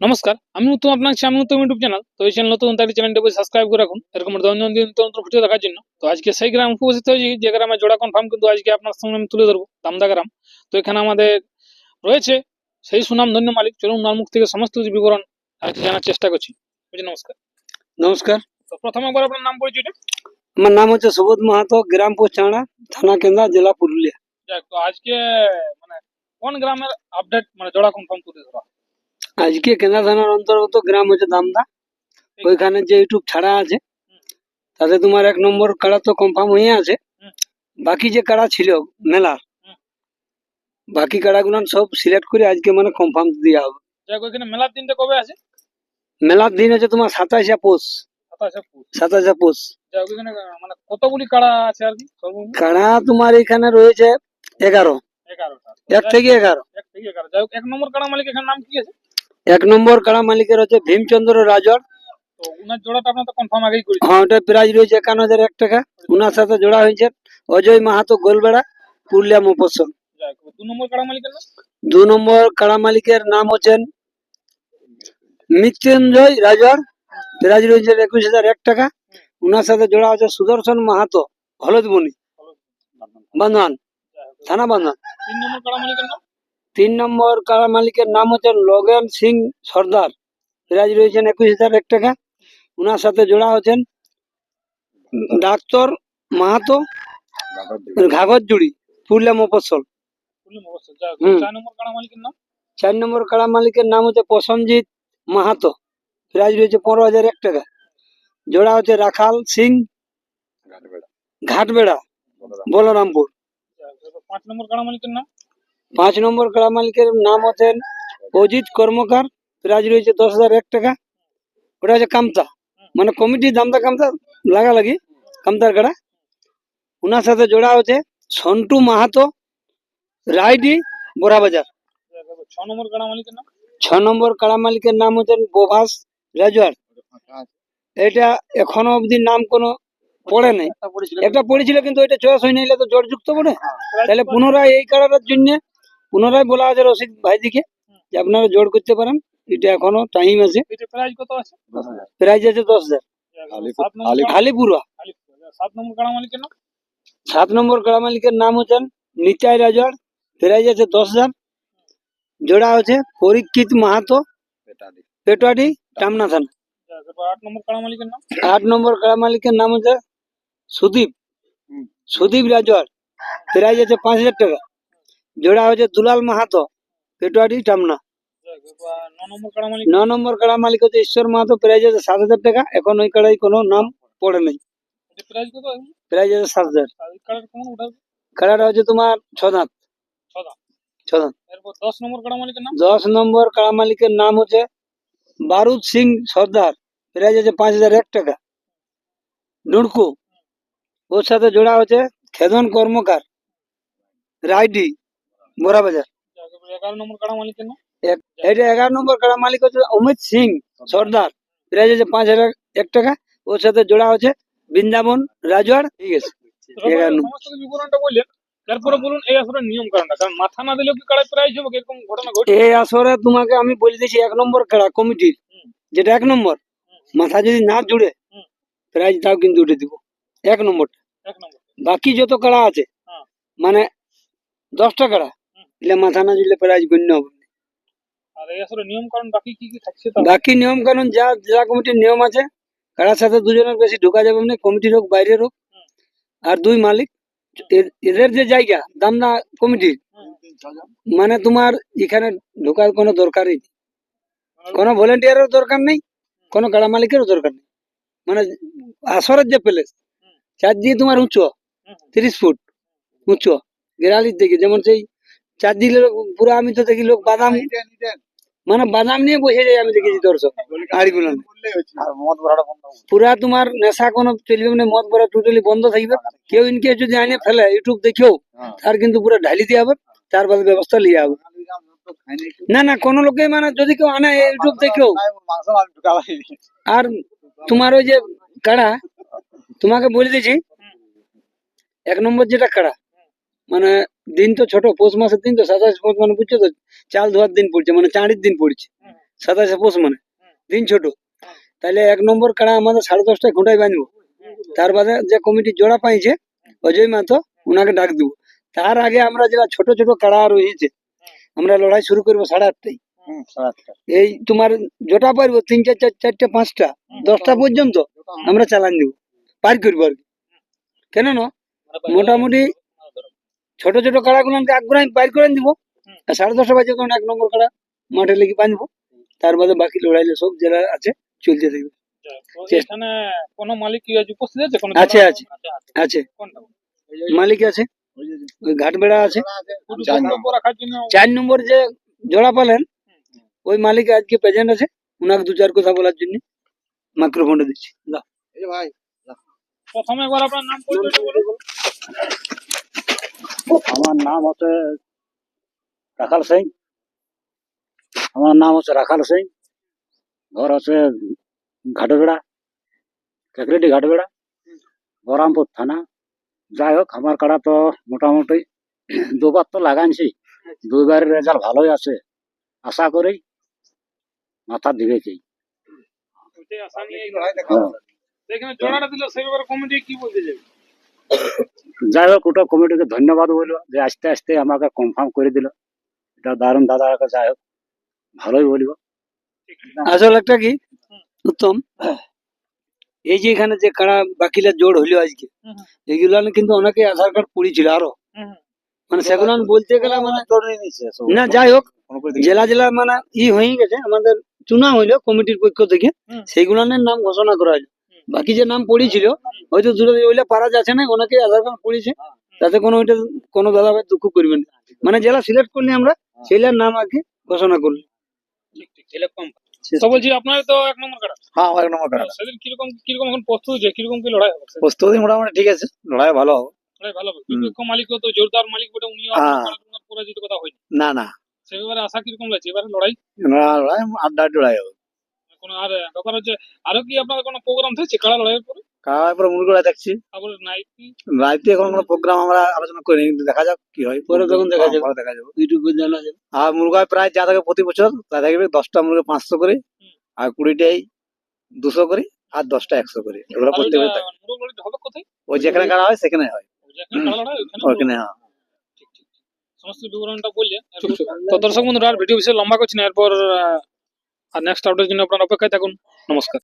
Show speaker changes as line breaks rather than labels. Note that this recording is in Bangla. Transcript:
নমস্কার আমি উত্তম আপনার আমি উত্তম ইউটিউব চ্যানেল তো এই চ্যানেল নতুন তাহলে চ্যানেলটা সাবস্ক্রাইব করে রাখুন। এরকম দৈনন্দিন তন্ত্র ভিডিও দেখার জন্য। তো আজকে সেই গ্রাম উপস্থিত হয়েছি যে গ্রামে জোড়া কনফার্ম কিন্তু আজকে আপনার সামনে আমি তুলে ধরবো দামদা গ্রাম। তো এখানে আমাদের রয়েছে সেই সুনাম ধন্য মালিক। চলুন ওনার মুখ থেকে সমস্ত কিছু বিবরণ আজকে জানার চেষ্টা করছি। নমস্কার।
নমস্কার।
তো প্রথম একবার আপনার নাম পরিচয়টা।
আমার নাম হচ্ছে সুবোধ মাহাতো গ্রাম পোচাড়া থানা কেন্দ্রা জেলা পুরুলিয়া।
যাক তো আজকে মানে কোন গ্রামের আপডেট মানে জোড়া কনফার্ম তুলে ধরা?
আজকে কেনা থানার অন্তর্গত গ্রাম হচ্ছে দামদা। ওইখানে যে ইউটিউব ছাড়া আছে তাতে তোমার এক নম্বর কাড়া তো কনফার্ম হয়ে আছে। বাকি যে কাড়া ছিল মেলার
হুম।
বাকি কাড়াগুলো সব সিলেক্ট করে আজকে মানে কনফার্ম দেওয়া হবে।
মেলার দিনটা কবে আছে?
মেলার দিন হচ্ছে তোমার সাতাশে পৌষ।
সাতাশে পৌষ। মানে কতগুলি কাড়া আছে আর কি
কাড়া তোমার এখানে রয়েছে এগারো। এক থেকে এগারো।
এক থেকে এগারো। যাই হোক এক নম্বর কাড়া মালিক এখানে নাম কি আছে?
এক নম্বর কাড়া মালিকের হচ্ছে ভীমচন্দ্র রাজর। হ্যাঁ ওটা প্রাইস রয়েছে একান্ন হাজার এক টাকা। ওনার সাথে জোড়া হয়েছে অজয় মাহাতো গোলবেড়া পুরুলিয়া মফসল
দু নম্বর কাড়া মালিকের নাম?
হচ্ছেন মৃত্যুঞ্জয় রাজার। প্রাইজ রয়েছে একুশ হাজার এক টাকা। ওনার সাথে জোড়া আছে সুদর্শন মাহাতো হলদবনি বান্ধবান থানা বান্ধবান
তিন নম্বর কাড়া মালিকের নাম?
তিন নম্বর কাড়া মালিকের নাম হচ্ছেন লগেন সিং সর্দার। প্রাইজ রয়েছেন একুশ হাজার এক টাকা। ওনার সাথে জোড়া হচ্ছেন ডাক্তার মাহাতো ঘাগর জুড়ি পুরুলিয়া মফসল।
চার নম্বর কাড়া মালিকের নাম?
চার নম্বর কাড়া মালিকের নাম হচ্ছে প্রসঞ্জিৎ মাহাতো। প্রাইজ রয়েছে পনেরো হাজার এক টাকা। জোড়া হচ্ছে রাখাল সিং ঘাটবেড়া। বলরামপুর।
পাঁচ নম্বর কাড়া মালিকের নাম?
পাঁচ নম্বর কাড়া মালিকের নাম হচ্ছেন অজিত কর্মকার। প্রাইজ রয়েছে দশ হাজার এক টাকা। ওটা হচ্ছে কামতা। মানে কমিটি দামদা কামতা লাগালাগি কামতার কাড়া ওনার সাথে জোড়া হচ্ছে সন্টু মাহাতো রাইডি বোরাবাজার
ছ নম্বর কাড়া মালিকের নাম?
ছ নম্বর কাড়া মালিকের নাম হচ্ছেন বোভাস রাজওয়ার এটা এখনও অবধি নাম কোনো পড়ে নাই। একটা পড়েছিল। কিন্তু এটা চয়েস হয়ে নিলে তো জোরযুক্ত পড়ে। তাহলে পুনরায় এই কাড়াটার জন্য পুনরায় বলা আছে রসিদ ভাইদিকে যে আপনারা জোর করতে পারেন এটা এখনও টাইম আছে।
এটা প্রাইস কত আছে?
প্রাইস আছে দশ হাজার। আলিপুরা
সাত নম্বর কাড়া মালিকের নাম?
সাত নম্বর কাড়া মালিকের নাম হচ্ছেন নিতাই রাজওয়ার প্রাইস আছে দশ হাজার। জোড়া হচ্ছে পরীক্ষিত মাহাতো। পেটোয়াটি টামনা থানা
যাই হোক, এবার আট নম্বর কাড়া মালিকের নাম?
আট নম্বর কাড়া মালিকের নাম হচ্ছে সুদীপ। সুদীপ রাজওয়ার প্রাইজ আছে পাঁচ হাজার টাকা। হচ্ছে দুলাল মাহাতো পেটোয়ারি টামনা
যাই হোক, ন নম্বর কাড়া মালিক
হচ্ছে ঈশ্বর মাহাতো প্রাইজ আছে সাত হাজার টাকা। এখন ওই কাড়াই কোনো নাম পড়ে নাই। প্রাইজ আছে সাত হাজার। কাড়াটা হচ্ছে তোমার ছ দাঁত ছ দাঁত
দশ নম্বর কাড়া মালিকের নাম
দশ নম্বর কাড়া মালিকের নাম হচ্ছে বারুদ সিং সর্দার। প্রাইজ আছে পাঁচ হাজার এক টাকা। ডুড়কু ওর সাথে জোড়া হচ্ছে খেদন কর্মকার। রাইডি।
হোক, এবার এগারো নম্বর কাড়া
এক- এটা এগারো নম্বর কাড়া মালিক হচ্ছে অমিত সিং সর্দার। প্রাইজ আছে পাঁচ হাজার এক টাকা। ওর সাথে জোড়া হচ্ছে বৃন্দাবন রাজওয়ার ঠিক আছে এগারো নম্বর।
বিবরণটা বললেন। তারপরে বলুন এই আসলে নিয়ম কারণটা। কারণ মাথা না দিলেও কি হবে? এরকম ঘটনা ঘটে
এই আসরে তোমাকে আমি বলে দিয়েছি এক নম্বর কাড়া কমিটির। যেটা এক নম্বর। মাথা যদি না জুড়ে প্রাইজ তাও কিন্তু উঠে দিব। এক নম্বর বাকি যত কাড়া আছে
হ্যাঁ।
মানে দশটা কাড়া মাথা না জুড়লে প্রাইজ গণ্য হবে।
আর এই আসলে নিয়ম কারণ বাকি কি কি থাকছে
বাকি নিয়ম যা জেলা কমিটির নিয়ম আছে কারার সাথে দুজনের বেশি ঢোকা যাবে না কমিটির হোক বাইরের হোক আর দুই মালিক এদের যে জায়গা দামনা কমিটির মানে তোমার এখানে ঢোকার কোনো দরকারই নেই। কোনো ভলেন্টিয়ারের দরকার নেই কোনো গাড়া মালিকেরও দরকার নেই। মানে আসরের যে প্লেস চার দিয়ে তোমার উঁচু। তিরিশ ফুট উঁচু গেরালির দিকে যেমন সেই চার দিলে পুরো আমি তো দেখি লোক বাদাম মানে বাদাম নিয়ে বসে যাই আমি দেখেছি দর্শক গাড়িগুলো পুরা তোমার নেশা কোনো চলবে না মদ ভরা টোটালি বন্ধ থাকবে। কেউ ইনকে যদি আনে ফেলে ইউটিউব দেখেও তার কিন্তু পুরো ঢালি দিয়ে হবে তার বাদে ব্যবস্থা লিয়ে হবে। না না কোনো লোকে মানে যদি কেউ আনে ইউটিউব দেখেও। আর তোমার ওই যে কাড়া তোমাকে বলে দিয়েছি এক নম্বর যেটা কাড়া মানে দিন তো ছোট পৌষ মাসের দিন তো সাতাশ পৌষ মানে বুঝছ তো? চাল ধোয়ার দিন পড়ছে মানে চাঁড়ির দিন পড়ছে। সাতাশে পৌষ মানে দিন ছোট। তাহলে এক নম্বর কাড়া আমাদের সাড়ে দশটায় ঘন্টায় বাঁধবো। তার বাদে যে কমিটি জোড়া পাইছে অজয় মাতো ওনাকে ডাক দিব। তার আগে আমরা যেটা ছোট ছোট কাড়া রয়েছে আমরা লড়াই শুরু করব সাড়ে আটটায়। এই তোমার জোটা পারব তিন চার চার চারটে পাঁচটা দশটা পর্যন্ত আমরা চালান দিব। পার করব আর কি। কেন না। মোটামুটি ছোট ছোট কাড়াগুলোকে আগ্রহ আমি পার করে দিব আর সাড়ে দশটা বাজে তখন এক নম্বর কাড়া মাঠে লেগে বাঁধবো তার বাদে বাকি লড়াইলে সব জেলা আছে চলতে থাকবে।
কোনো মালিক উপস্থিত আছে? কোনো
আছে, আছে। আছে মালিক আছে। ওই ঘাটবেড়া আছে। চার নম্বর। যে জোড়া পালেন ওই মালিক আজকে প্রেজেন্ট আছে। ওনাকে দু চার কথা বলার জন্য মাইক্রোফোনটা দিচ্ছি। দাও।
প্রথমে একবার আপনার নাম বলুন।
আমার নাম হচ্ছে রাখাল সিং। আমার নাম হচ্ছে রাখাল সিং। ঘর হচ্ছে ঘাটবেড়া সেক্রেটারি ঘাটবেড়া বহরামপুর থানা। যাই হোক আমার কাড়া তো মোটামুটি দুবার তো লাগাইছি। দুইবারের রেজাল্ট ভালোই আছে। আশা করি মাথা দিবে কি।
আশা নিয়ে
হ্যাঁ।
জোড়াটা দিল সেই ব্যাপারে কমিটি কি বলতে যাবে
যাই হোক ওটা কমিটিকে ধন্যবাদ বলব যে আস্তে আস্তে আমাকে কনফার্ম করে দিল এটা দারুণ দাদা যাই হোক ভালোই বলব
আসল একটা কি উত্তম এই যে এখানে যে কারা বাকিলা জোড় হইল আজকে। এগুলো কিন্তু অনেকে আধার কার্ড পড়েছিল
আরও।
মানে সেগুলো বলতে গেলে মানে না যাই হোক জেলা জেলা মানে ই হয়ে গেছে আমাদের চুনা হইল কমিটির পক্ষ থেকে। সেইগুলানের নাম ঘোষণা করা হলো বাকি যে নাম পড়েছিল হয়তো দুটো ওইলে পারা যাচ্ছে না অনেকে আধার কার্ড পড়েছে। তাতে কোনো ওইটা কোনো দাদা ভাই দুঃখ করবেন মানে জেলা সিলেক্ট করলে আমরা সেইলার নাম আগে ঘোষণা করলি।
তো বলছি আপনার তো এক নম্বর কাটা
হ্যাঁ এক নম্বর কাটা
সেদিন কীরকম কীরকম এখন প্রস্তুত কীরকম কি লড়াই হবে?
প্রস্তুতি মোটামুটি ঠিক আছে লড়াই ভালো হবে।
লড়াই ভালো হবে। কিন্তু মালিক তো জোরদার মালিক বটে উনিও
হ্যাঁ।
পরাজিত কথা হয়নি।
না না।
আশা কীরকম লাগছে? এবারে লড়াই?
লড়াই আড্ডি লড়াই হবে।
কোনো আর ব্যাপার হচ্ছে আরও কি আপনার কোনো প্রোগ্রাম থাকছে কাড়া লড়াইয়ের পরে?
কার পরে মুরগি দেখছি।
তারপরে নাইট
রাইতে এখন কোনো প্রোগ্রাম আমরা আলোচনা করিনি কিন্তু দেখা যাক কি হয়।
পরে তখন দেখা যাবে।
দেখা যাবে।
ইউটিউবে জানা যাবে।
আর মুরগায় প্রায় যা থাকে প্রতি বছর তা থাকবে দশটা মুরগি পাঁচশো করে আর কুড়িটাই দুশো করে আর দশটা একশো করে। এগুলো প্রত্যেক ওই যেখানে কারা হয় সেখানে হয়।
এখানে ওখানে
ওখানে
ঠিক ঠিক সমস্ত বিবরণটা বললে তো দর্শক বন্ধুরা আর ভিডিও বেশি লম্বা করছি না এরপর আহ, আর নেক্সট আপডেটের জন্য আপনারা অপেক্ষায় থাকুন। নমস্কার।